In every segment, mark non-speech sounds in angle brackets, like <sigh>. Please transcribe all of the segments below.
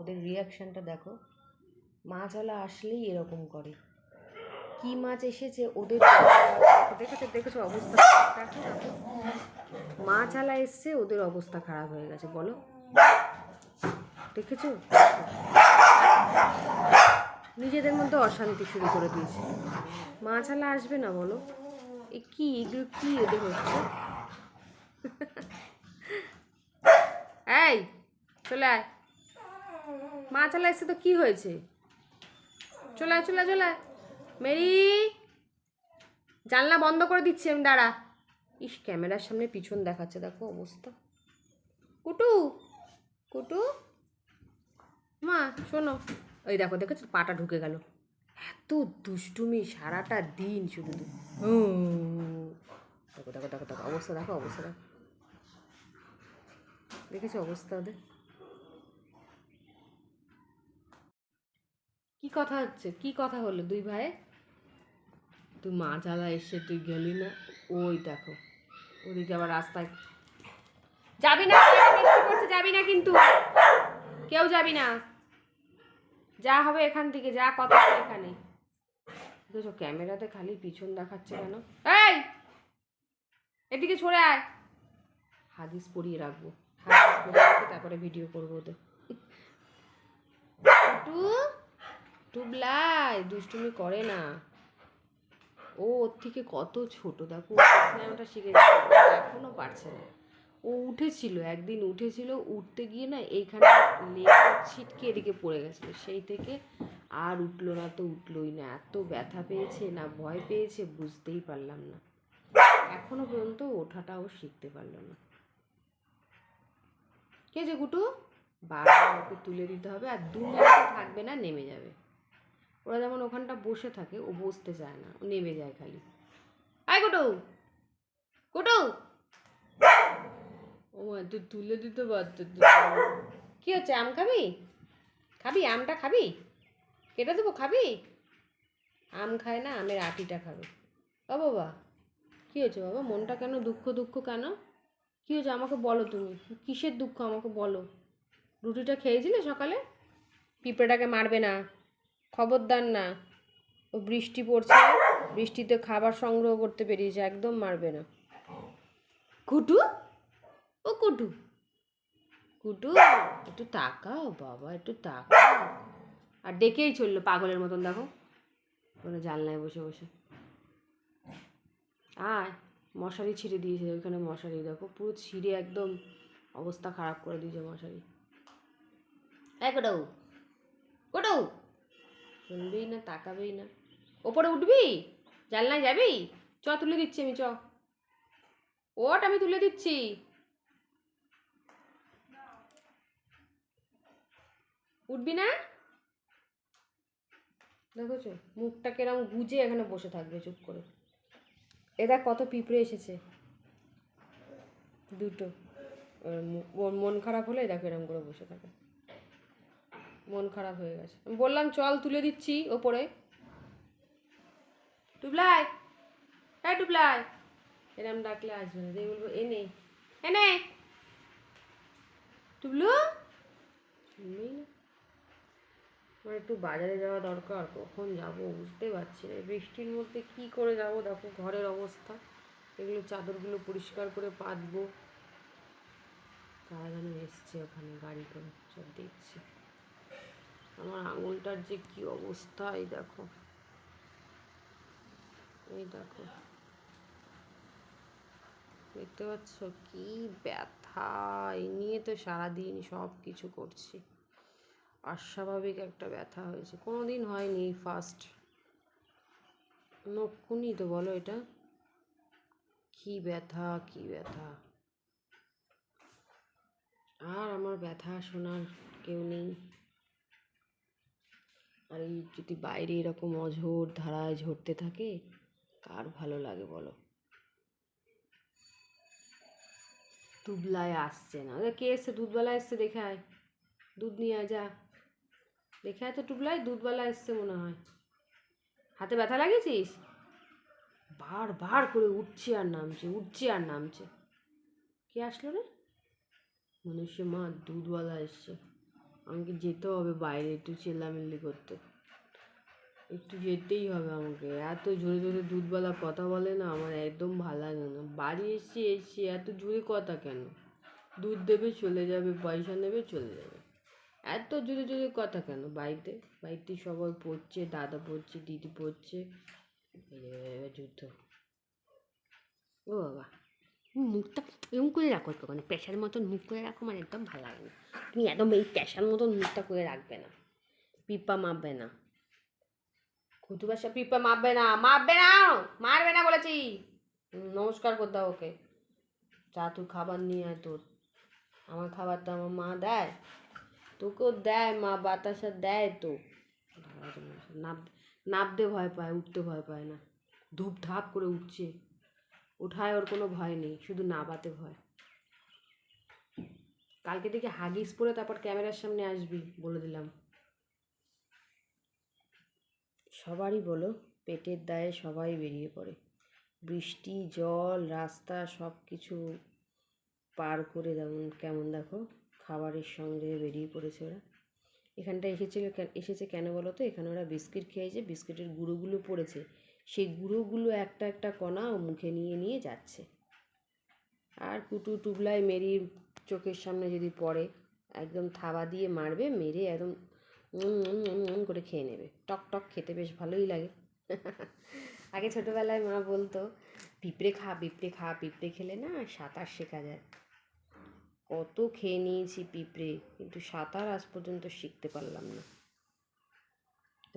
ওদের রিয়াকশানটা দেখো মাছওয়ালা আসলেই এরকম করে। কি মাছ এসেছে ওদের দেখেছ দেখেছ অবস্থা? মাছওয়ালা এসছে, ওদের অবস্থা খারাপ হয়ে গেছে, বলো। দেখেছ? নিজেদের মধ্যে অশান্তি শুরু করে দিয়েছে। মাছালা আসবে না, বলো। এ কি, এগুলো কি ওদের হচ্ছে? <laughs> এই, চলে আয়। মাছালা এসে তো কি হয়েছে? চলে আয় চলে আয়, চলে মেরি, জানলা বন্ধ করে দিচ্ছি আমি, দাঁড়া। ইস, ক্যামেরার সামনে পিছন দেখাচ্ছে, দেখো অবস্থা। কুটু কুটু। মা, শোনো। ওই দেখো, দেখেছ, পাটা ঢুকে গেল। এত দুষ্টুমি সারাটা দিন শুধু। দেখো দেখো দেখো দেখো, অবস্থা দেখো অবস্থা, দেখো। দেখেছ অবস্থা ওদের? কি কথা হচ্ছে? কি কথা হলো দুই ভাই? তুই মা জ্বালা এসে তুই গেলি না? ওই দেখো। ওদিকে আবার রাস্তায় যাবি না? পড়ছে, যাবি না কিন্তু। কেউ যাবি না। যা হবে এখান থেকে যা কথা এখানে। দেখছ ক্যামেরাতে খালি পিছন দেখাচ্ছে কেন? এই! এদিকে সরে আয়। হাদিস পরিয়ে রাখব। হাদিস পরিয়ে তারপরে ভিডিও করব ওদের। টু টুবলাই দুষ্টুমি করে না। ও ওর থেকে কত ছোট দেখো সিনেমাটা শিখে গেছে ও এখনও পারছে না। ও উঠেছিল, একদিন উঠেছিল, উঠতে গিয়ে না এইখানে লেগে ছিটকে এদিকে পড়ে গেছিল। সেই থেকে আর উঠল না তো উঠলোই না, এত ব্যথা পেয়েছে না ভয় পেয়েছে, বুঝতেই পারলাম না। এখনও পর্যন্ত ওঠাটাও শিখতে পারল না। কে যে গুটু? বারবার ওকে তুলে দিতে হবে, আর দু মিনিটও থাকবে না, নেমে যাবে। ওরা যেমন ওখানটা বসে থাকে ও বসতে চায় না ও নেমে যায় খালি। আয় গুটু গুটু। ও মা, তুলে দিতে পারতো। কি হচ্ছে আম খাবি? খাবি? আমটা খাবি? কেটে দেবো খাবি? আম খায় না আমের আটিটা খাবে। ও বাবা কী হয়েছে বাবা মনটা কেন দুঃখ দুঃখ কেন? কী হয়েছে আমাকে বলো তুমি কিসের দুঃখ আমাকে বলো? রুটিটা খেয়েছিলে সকালে? পিঁপড়েটাকে মারবে না। খবরদার না। ও বৃষ্টি পড়ছে, বৃষ্টিতে খাবার সংগ্রহ করতে পেরিয়েছে একদম মারবে না। কুটু? ও কুটু। কুটু, একটু তাকাও বাবা, একটু তাকাও। আর ডেকেই চলল পাগলের মতন, দেখো। ওখানে জানলায় বসে বসে। আয়, মশারি ছিঁড়ে দিয়েছে ওইখানে মশারি, দেখো, পুরো ছিঁড়ে একদম অবস্থা খারাপ করে দিয়েছে মশারি। হ্যাঁ কোটাও কোটাও শুনবেই না, তাকাবেই না। ওপরে উঠবি? জানলায় যাবি? চ, তুলে দিচ্ছি আমি, চ। ওট আমি তুলে দিচ্ছি। উঠবি না? দেখেছ মুখটা কেরম গুজে এখানে বসে থাকবে, চুপ করে। এরা কত পিঁপড়ে এসেছে। দুটো। ওর মন খারাপ হলে দেখো এরকম করে বসে থাকে। মন খারাপ হয়ে গেছে। আমি বললাম, চল, তুলে দিচ্ছি ওপরে। টুবলাই হ্যাঁ টুবলাই। এরম ডাকলে আসবে না। বলব এনে এনে টুবলু? আমার একটু বাজারে যাওয়া দরকার, কখন যাব বুঝতে পারছি না। বৃষ্টির মধ্যে কি করে যাব? দেখো, ঘরের অবস্থা। এগুলো চাদরগুলো পরিষ্কার করে পাতবো। তারা যেন এসছে ওখানে, গাড়ি করে, সব দেখছি। আমার আঙুলটার যে কি অবস্থা, এই দেখো। এই দেখো। দেখতে পাচ্ছ কি ব্যথা। এই নিয়ে তো সারাদিন সব কিছু করছি। অস্বাভাবিক একটা ব্যথা হয়েছে। কোনো দিন হয়নি ফার্স্ট নক্ষুনি তো বলো এটা। কি ব্যথা কি ব্যথা। আর আমার ব্যথা শোনার কেউ নেই। আর এই যদি বাইরে এরকম অঝোর ধারায় ঝরতে থাকে, কার ভালো লাগে বলো? দুধলায় আসছে না। কে এসছে? দুধবেলা এসছে দেখে আয়। দুধ নিয়ে আয়, যা। দেখে আয় তো টুবলাই দুধবেলা এসছে মনে হয়। হাতে ব্যথা লাগিয়েছিস? বার বার করে উঠছে আর নামছে, উঠছে আর নামছে। কে আসলো রে? মনে মা, দুধওয়ালা এসছে। আমাকে যেতে হবে বাইরে, একটু চেল্লামিল্লি করতে। একটু যেতেই হবে আমাকে। এত জোরে জোরে দুধওয়ালা কথা বলে না, আমার একদম ভালো লাগে না। বাড়ি এসছি এসছি, এত জোরে কথা কেন? দুধ দেবে, চলে যাবে, পয়সা নেবে, চলে যাবে। এত জোরে জোরে কথা কেন? বাড়িতে? বাড়িতে সবাই পড়ছে, দাদা পড়ছে, দিদি পড়ছে। যুদ্ধ। ও বাবা। মুখটা এরকম করে রাখো একটু মানে প্রেশার মতন মুখ করে রাখো মানে একদম ভালো লাগে না। তুমি একদম এই প্রেশার মতন মুখটা করে রাখবে না। পিপা মাপবে না। খুদু বাসা পিপা মাপবে না মাপবে না, মারবে না বলেছি। নমস্কার করতে ওকে। যা তুই খাবার নিয়ে আয় তোর। আমার খাবার তো আমার মা দেয়। তোকেও দেয়, মা বাতাসা দেয় তো। নাপ নাপতে ভয় পায়, উঠতে ভয় পায় না। ধূপ ধাপ করে উঠছে। ওঠায় ওর কোনো ভয় নেই, শুধু নাবাতে ভয়। কালকে থেকে হাগিস পরে তারপর ক্যামেরার সামনে আসবি বলে দিলাম। সবারই বলো, পেটের দায়ে সবাই বেরিয়ে পড়ে। বৃষ্টি, জল, রাস্তা সব কিছু পার করে যেমন কেমন দেখো? খাবারের সঙ্গে বেরিয়ে পড়েছে ওরা। এখানটা এসেছিল এসেছে কেন বলো তো? এখানে ওরা বিস্কিট খেয়েছে, বিস্কিটের গুঁড়োগুলো পড়েছে। সেই গুঁড়োগুলো একটা একটা কণা ও মুখে নিয়ে নিয়ে যাচ্ছে। আর কুটু টুবলাই মেরির চোখের সামনে যদি পড়ে, একদম থাবা দিয়ে মারবে, মেরে একদম করে খেয়ে নেবে। টক টক খেতে বেশ ভালোই লাগে। আগে ছোটোবেলায় মা বলতো, পিঁপড়ে খা পিঁপড়ে খা, পিঁপড়ে খেলে না সাঁতার শেখা যায়। কত খেয়ে নিয়েছি পিঁপড়ে, কিন্তু সাঁতার আজ পর্যন্ত শিখতে পারলাম না।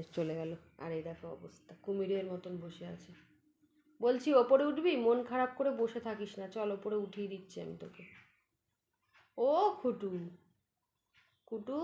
চলে গেল। আর এই দেখো অবস্থা। কুমিরের মতন বসে আছে। বলছি, ওপরে উঠবি? মন খারাপ করে বসে থাকিস না। চল, ওপরে উঠিয়ে দিচ্ছি আমি তোকে। ও, খুটু। কুটু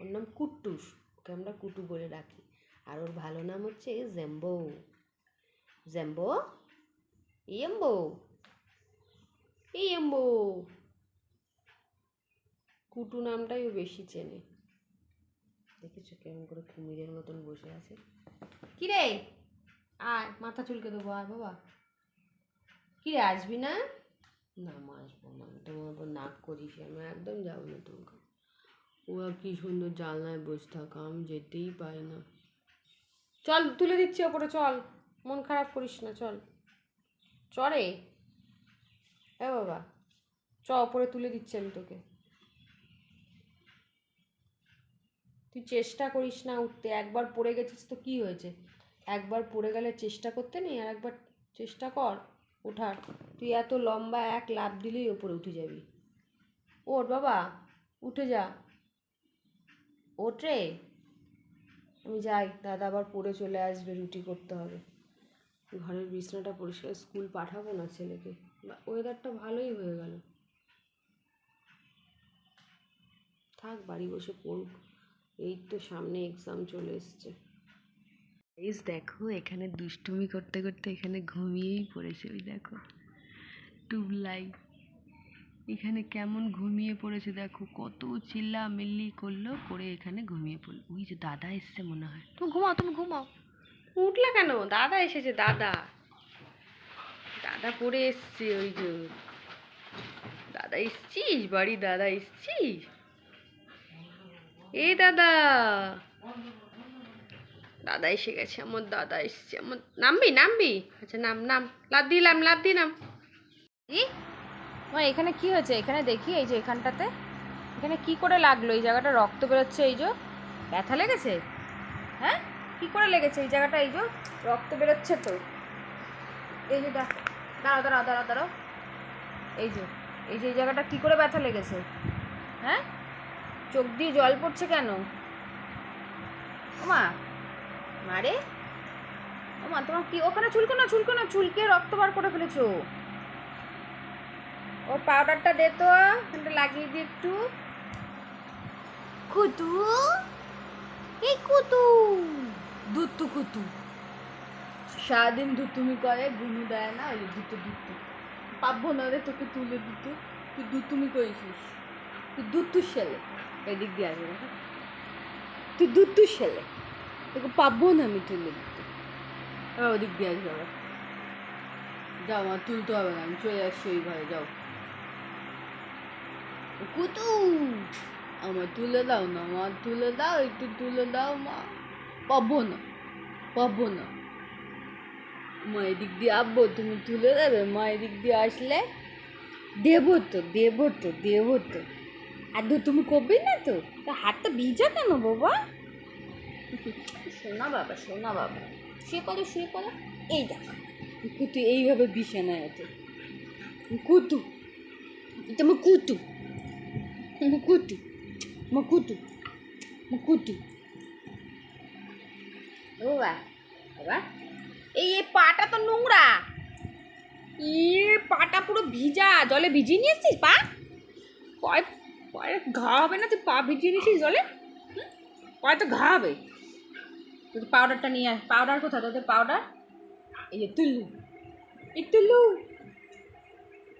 ওর নাম কুট্টুস। ওকে আমরা কুটু বলে ডাকি। আর ওর ভালো নাম হচ্ছে জ্যাম্বো। জ্যাম্বো? ইয়েম্বো? ইয়েম্বো? কুটু নামটাই ও বেশি চেনে। দেখেছ কেমন করে কুমিরের মতন বসে আছে? কিরে? আয় মাথা চুলকে দেবো আয় বাবা। কিরে আসবি না? না মা আসব না। তোমার উপর নাক করিস আমি একদম যাব না তোমাকে। ওরা কি সুন্দর জানলায় বসে থাকা আমি যেতেই পাই না। চল তুলে দিচ্ছি ওপরে চল। মন খারাপ করিস না চল। চরে? এ বাবা চ ওপরে তুলে দিচ্ছি আমি তোকে। তুই চেষ্টা করিস না উঠতে, একবার পড়ে গেছিস তো কি হয়েছে? একবার পড়ে গেলে চেষ্টা করতে নেই আর একবার চেষ্টা কর ওঠার। তুই এত লম্বা এক লাফ দিলেই ওপরে উঠে যাবি। ওঠ বাবা, উঠে যা। ওঠ আমি যাই, দাদা আবার পড়ে চলে আসবে, রুটি করতে হবে। ঘরের বিছনাটা পরিষ্কার স্কুল পাঠাবো না ছেলেকে। ওয়েদারটা ভালোই হয়ে গেল। থাক, বাড়ি বসে পড়ুক। এই তো সামনে এক্সাম চলে এসছে। গাইস দেখো এখানে দুষ্টুমি করতে করতে এখানে ঘুমিয়েই পড়েছে ওই দেখো। টুবলাই এখানে কেমন ঘুমিয়ে পড়েছে দেখো কত চিল্লা মিল্লি করল করে এখানে ঘুমিয়ে পড়ল। ওই যে দাদা এসছে মনে হয়। তুমি ঘুমাও তুমি ঘুমাও। উঠলে কেন? দাদা এসেছে দাদা। দাদা পড়ে এসছে ওই যে। দাদা এসছিস? বাড়ি দাদা এসছিস? এই দাদা। দাদা এসে গেছে, আমার দাদা এসছে, আমার নামবি নামবি? আচ্ছা নাম নাম। লাভ দিলাম লাভ দিলাম ই? এখানে কি হয়েছে? এখানে দেখি, এই যে এখানটাতে। এখানে কি করে লাগল? এই জায়গাটা রক্ত বেরোচ্ছে, এই যে। ব্যথা লেগেছে? হ্যাঁ? কি করে লেগেছে এই জায়গাটা, এই যে? রক্ত বেরোচ্ছে তো। এই যে দাঁড়াও দাঁড়াও দাঁড়াও দাঁড়াও। এই যে এই যে, এই জায়গাটা কি করে ব্যথা লেগেছে? হ্যাঁ? চোখ দিয়ে জল পড়ছে কেন? ওমা মারে ওমা তোমার কি ওখানে চুলকো না চুলকো না চুলকে রক্ত বার করে ফেলেছো। ও পাউডারটা দে তো লাগিয়ে দি একটু। কুতু? এই কুতু। দুত্তু কুতু। সারাদিন দুতুমি করে গুনু দেয় না ওই দুটো দুত্তু পাবো না রে তোকে তুলে দিতে। তুই দুতুমি করেছিস। তুই দুত্তু ছেলে। এদিক দিয়ে আসবে তুই দুত্তু ছেলে তোকে পাবো না আমি তুলে দিতে। এবার ওদিক দিয়ে আসবে আবার। যাও, আমার তুলতে হবে না, আমি চলে আসছি ওই ঘরে, যাও। কুতু আমার তুলে দাও না, মা, তুলে দাও, একটু তুলে দাও, মা। পাবো না পাবো না। মা, এদিক দিয়ে আব্বো, তুমি তুলে দেবে, মা, এদিক দিয়ে আসলে দেবো তো দেবো তো দেবো তো। আর দু তুমি করবে না তো? তা হাতটা ভিজা কেন বাবা? শোনা বাবা শোনা বাবা। শুয়ে পড়ো শুয়ে পড়ো। এই দেখো। কুতু এইভাবে বিছানায় আছে কুতু। এটা আমার কুতু। Makutu. Makutu. Makutu. ও বাবা বাবা। এই এই পাটা তো নোংরা। ই পাটা পুরো ভিজা। জলে ভিজিয়ে নিয়েছিস পা? পায়ে পায়ে ঘা হবে না, তুই পা ভিজিয়ে নিয়েছিস জলে? পায়ে তো ঘা হবে। তুই পাউডারটা নিয়ে আয়। পাউডার কোথায়? তোদের পাউডার এই যে তুল্লু এই তুল্লু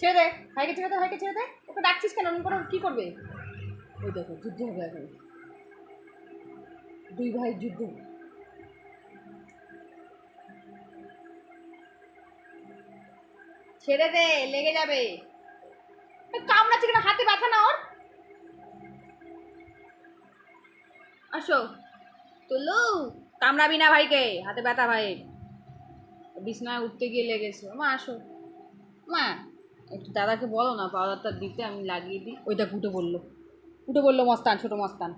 ছেড়ে দে। ভাইকে ছেড়ে দে ভাইকে ছেড়ে দে। ওকে ডাকছিস কেন? কোনো কী করবে? ওই দেখো, যুদ্ধ হবে এখন। দুই ভাই যুদ্ধ। ছেড়ে দে, লেগে যাবে। কামড়াচ্ছে কেন? হাতে ব্যথা না ওর? আসো। তুলু, কামড়াবি না ভাইকে, হাতে ব্যথা ভাই। বিছনায় উঠতে গিয়ে লেগেছে। মা, আসো। মা, একটু দাদাকে বলো না পাউডারটা দিতে আমি লাগিয়ে দিই। ওইটা উঠে বলল। উঠে বলল, মস্তান, ছোটো মস্তান।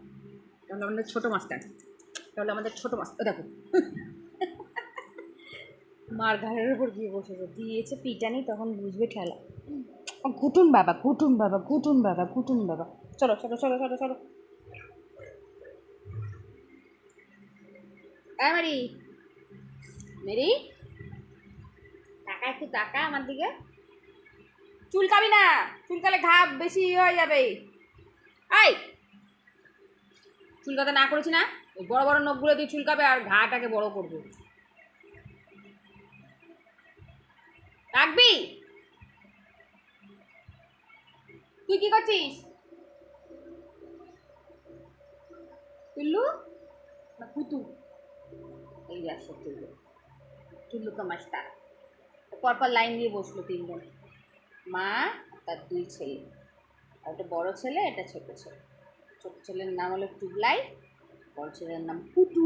তাহলে আমাদের ছোটো মাস্তান। তাহলে আমাদের ছোটো মাস্তান। দেখো। মার ঘাড়ের উপর গিয়ে বসেছে। দিয়েছে পিটানি, তখন বুঝবে ঠেলা। কুটুন বাবা কুটুন বাবা কুটুন বাবা কুটুন বাবা। চলো চলো চলো চলো চলো। হ্যাঁ মেরি। মেরি টাকা একটু টাকা আমার দিকে। চুলকাবি না, চুলকালে ঘা বেশি হয়ে যাবে। আই চুলকাতে না করেছি না বড় বড় নখগুলো দিয়ে চুলকাবে আর ঘাটাকে বড় করবে। রাখবি। তুই কি করছিস? টুল্লু না, কুতু। এই আসো টুল্লু টুল্লু কামাস্টার পরপর লাইন দিয়ে বসল তিনজন। মা, তার দুই ছেলে। একটা বড় ছেলে এটা ছোট ছেলে। ছোট ছেলের নাম হলো টুবলাই, বড় ছেলের নাম কুটু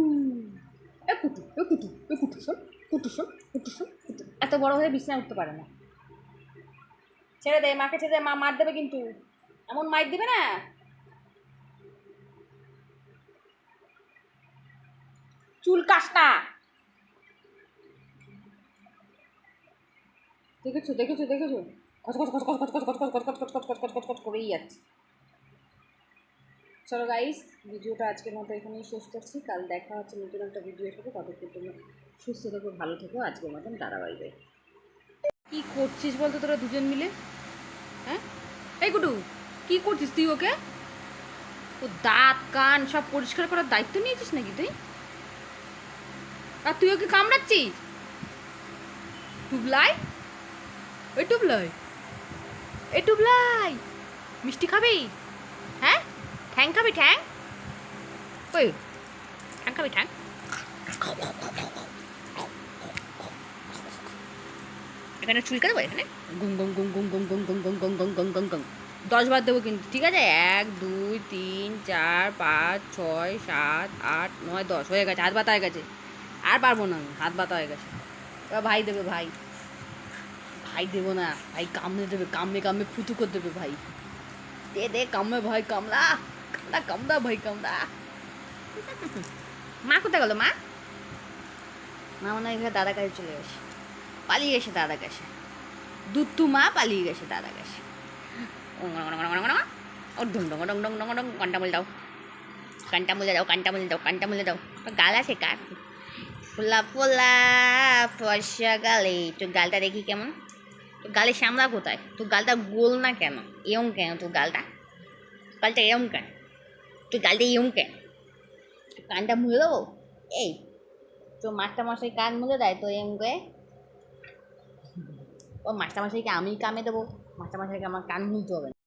এ কুটু এ কুটু এ কুটু শোন কুটু শোন কুটু শোন কুটু এত বড় হয়ে বিছনায় উঠতে পারে না। ছেড়ে দে, মাকে ছেড়ে দে, মা মার দেবে কিন্তু। এমন মাইর দিবে না। চুল কাস না দেখেছ দেখেছ দেখেছ কচ কচ কচ কচ কচ কচ কচ কচ কচ কচ কচ কচ কচ করেই যাচ্ছে চলো গাইস ভিডিওটা আজকের মতো এখানেই শেষ করছি কাল দেখা হচ্ছে নতুন একটা ভিডিওর সাথে ততক্ষণ তুমি সুস্থ থেকো ভালো থেকো আজকের মতন টাটা বাই বাই কী করছিস বলতো তোরা দুজন মিলে হ্যাঁ এই গুডু কী করছিস তুই ওকে ও দাঁত কান সব পরিষ্কার করার দায়িত্ব নিয়েছিস নাকি তুই আর তুই ওকে কামড়াচ্ছিস টুবলাই ওই টুবলাই এই টুবলাই মিষ্টি খাবি হ্যাঁ ঠ্যাং খাবি ঠ্যাং ওই ঠ্যাং খাবি ঠ্যাং এখানে চুলকা দেবো এখানে গুম গুম গুম গুম গুম গুম গুম গুম গুম গুম গুম গুম গুম দশ বার দেবো কিন্তু ঠিক আছে এক দুই তিন চার পাঁচ ছয় সাত আট নয় দশ হয়ে গেছে হাত বাতা হয়ে গেছে আর পারব না আমি, হাত বাতা হয়ে গেছে। এবার ভাই দেবে ভাই। ভাই দেবো না, ভাই কামড়ে দেবে, কামড়ে কামড়ে ফুতু করে দেবে ভাই। দে দে, কামড়ে ভাই, কামড়া কামড়া কামড়া ভাই, কামড়া। মা কোথায় গেল, মা? মা মনে হয় দাদা কাছে চলে গেছে। পালিয়ে গেছে দাদা কাছে। দুত্তু মা পালিয়ে গেছে দাদা কাছে। ও ডং ডং ডং ডং ডং ডং কানটা মলে দাও। কানটা মলে দাও, কানটা মলে দাও, কানটা মলে দাও। গাল আছে কার ফোলা ফোলা ফর্সা গালে। তো গালটা দেখি কেমন? তো গালে শ্যামলা কোথায়? তো গালটা গোল না কেন? এরম কেন তো গালটা? গালটা এরম কেন? তোর গালটা এরম কেন? কানটা মুলে? দেবো এই তো মাস্টার মশাই কান মুলে দেয় তো এরম করে? ও মাস্টার মশাইকে আমি কামে দেবো। মাস্টার মশাইকে আমার কান মুলতে হবে